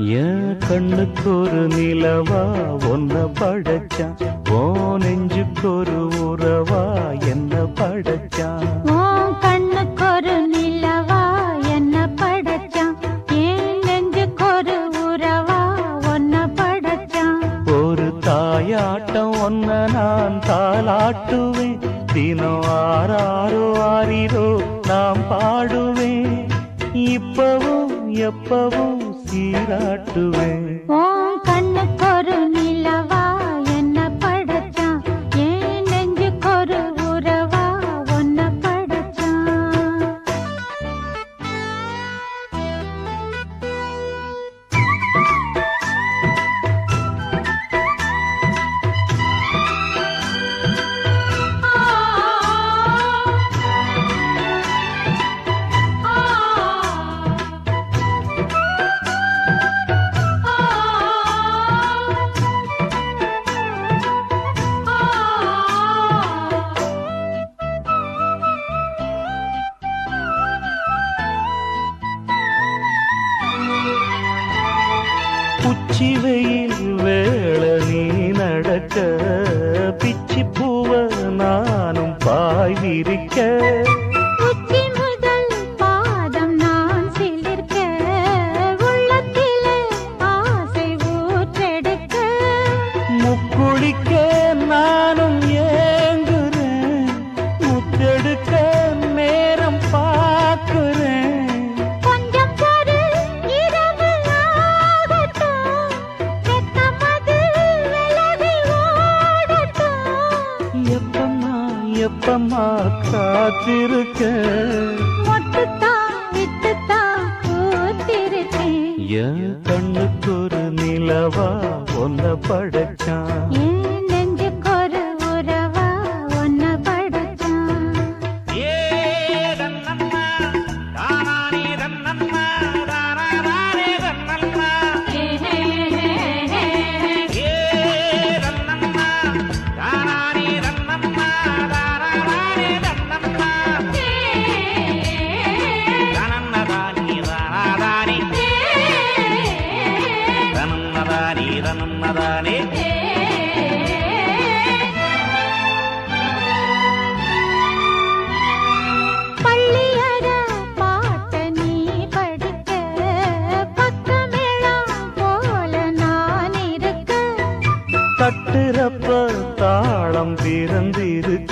என் கண்ணுக்கு ஒரு நிலவா ஒன்ன படைச்சான் ஓ நெஞ்சுக்கு ஒரு உறவா என்ன படைச்சான் உன் கண்ணுக்கு ஒரு நிலவா என்ன படைச்சான் என் நெஞ்சுக்கு ஒரு உறவா உன்ன படைச்சான் ஒரு தாயாட்டம் ஒன்ன நான் தாளாட்டுவேன். தினம் ஆறாரோ ஆறிரோ நாம் பாடுவேன். இப்பவும் எப்பவும் சீராட்டுவேன் சிவையில் வேள நீ நடக்க எப்பம்மா காத்திருக்க. என் கண்ணுக்கு ஒரு நிலவா ஒன்ன படைச்சான்.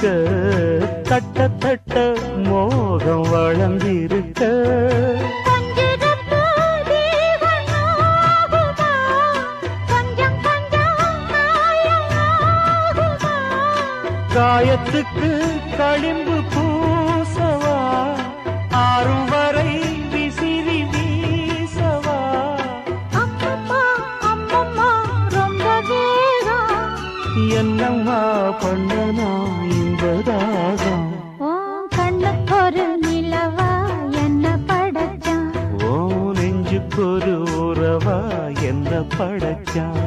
பிறந்திருக்க தட்ட தட்ட மோகம் வளர்ந்திருக்க. காயத்துக்கு களிம்பு பூசவா? ஆறும் வரை விசிறி வீசவா? என்னம்மா பண்ணனா இன்பதாகம் உன் கண்ணுக்கு ஒரு நிலவா என்ன படைச்சான்? ஓ நெஞ்சுக்கொரு உறவா என்ன படைச்சான்?